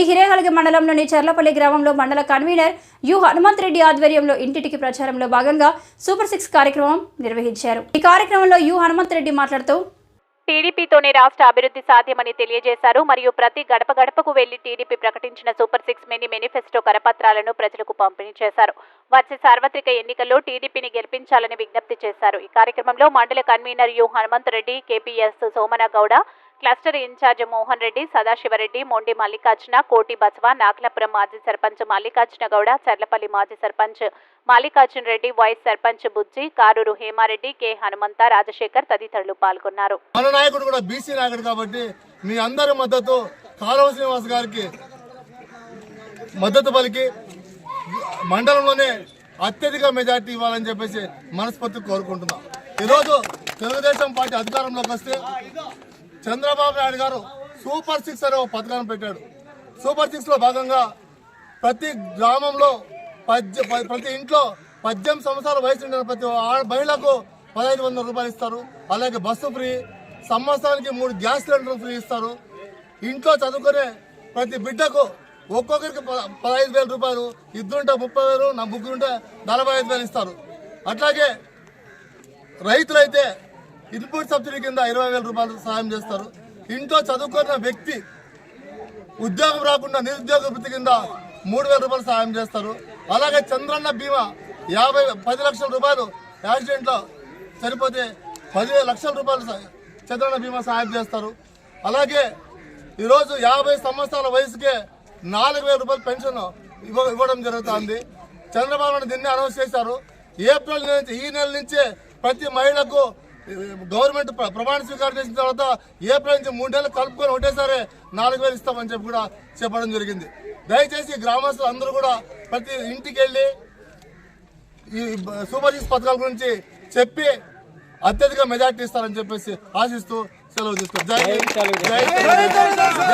ఈ హిరేహలగి మండలంలోని చర్లపల్లి గ్రామంలో మండల కన్వీనర్ యు హనుమంత్ రెడ్డి ఆధ్వర్యంలో ఇంటింటికి ప్రచారంలో భాగంగా సూపర్ సిక్స్ కార్యక్రమం నిర్వహించారు. ఈ కార్యక్రమంలో యు హనుమంత్ రెడ్డి మాట్లాడుతూ టీడీపీతోనే రాష్ట్ర అభివృద్ధి సాధ్యమని తెలియజేశారు. మరియు ప్రతి గడప గడపకు వెళ్ళి టీడీపీ ప్రకటించిన సూపర్ సిక్స్ మినీ మేనిఫెస్టో కరపత్రాలను ప్రజలకు పంపిణీ చేశారు. వచ్చే సార్వత్రిక ఎన్నికల్లో టీడీపీని గెలిపించాలని విజ్ఞప్తి చేశారు. ఈ కార్యక్రమంలో మండల convener U Hanumanth Reddy KPS Somana Gowda cluster incharge Mohan Reddy Sadashivareddy Mondi Mallikarjuna Koti Basava Nagalapuram మాజీ సర్పంచ్ మల్లికార్జున గౌడ చర్లపల్లి మాజీ సర్పంచ్ మల్లికార్జున రెడ్డి వైస్ సర్పంచ్ బుజ్జి కారూరు హేమారెడ్డి కె హనుమంత రాజశేఖర్ తదితరులు పాల్గొన్నారు. మన నాయకుడు కూడా బీసీ నాయకుడు కాబట్టి మీ అందరి మద్దతు కాలువ శ్రీనివాస్ గారికి మద్దతు పలికి మండలంలోనే అత్యధిక మెజార్టీ ఇవ్వాలని చెప్పేసి మనస్ఫూర్తి కోరుకుంటున్నాం. ఈరోజు తెలుగుదేశం పార్టీ అధికారంలోకి వస్తే చంద్రబాబు నాయుడు గారు సూపర్ సిక్స్ అనే ఒక పథకాన్ని పెట్టాడు. సూపర్ సిక్స్లో భాగంగా ప్రతి గ్రామంలో పద్దె ప్రతి ఇంట్లో పద్దెనిమిది సంవత్సరాల వయసు ఉండే ప్రతి మహిళకు పదహైదు వందల రూపాయలు ఇస్తారు. అలాగే బస్సు ఫ్రీ సంవత్సరానికి మూడు గ్యాస్ సిలిండర్లు ఫ్రీ ఇస్తారు. ఇంట్లో చదువుకునే ప్రతి బిడ్డకు ఒక్కొక్కరికి పదహైదు వేల రూపాయలు ఇద్దరుంటే ముప్పై వేలు నా ముగ్గురుంటే నలభై ఐదు వేలు ఇస్తారు. అట్లాగే రైతులైతే ఇన్పుట్ సబ్సిడీ కింద ఇరవై వేల రూపాయలు సహాయం చేస్తారు. ఇంట్లో చదువుకున్న వ్యక్తి ఉద్యోగం రాకుండా నిరుద్యోగ వృత్తి కింద మూడు వేల రూపాయలు సహాయం చేస్తారు. అలాగే చంద్రన్న బీమా యాభై పది లక్షల రూపాయలు యాక్సిడెంట్లో సరిపోతే పదివేల లక్షల రూపాయలు చంద్రన్న బీమా సహాయం చేస్తారు. అలాగే ఈరోజు యాభై సంవత్సరాల వయసుకే నాలుగు వేల రూపాయలు పెన్షన్ ఇవ్వ ఇవ్వడం జరుగుతుంది. చంద్రబాబు నాయుడు దీన్ని అనౌన్స్ చేశారు. ఏప్రిల్ నెల నుంచి ఈ నెల నుంచే ప్రతి మహిళకు గవర్నమెంట్ ప్ర- ప్రమాణ స్వీకారం చేసిన తర్వాత ఏప్రిల్ నుంచి మూడు నెలలు కలుపుకొని ఒకటేసారి నాలుగు వేలు ఇస్తామని చెప్పి కూడా చెప్పడం జరిగింది. దయచేసి గ్రామస్తులు అందరూ కూడా ప్రతి ఇంటికి వెళ్ళి ఈ సూపర్ సిక్స్ పథకాల గురించి చెప్పి అత్యధిక మెజార్టీ ఇస్తారని చెప్పేసి ఆశిస్తూ సెలవు జై జై తెలంగాణ.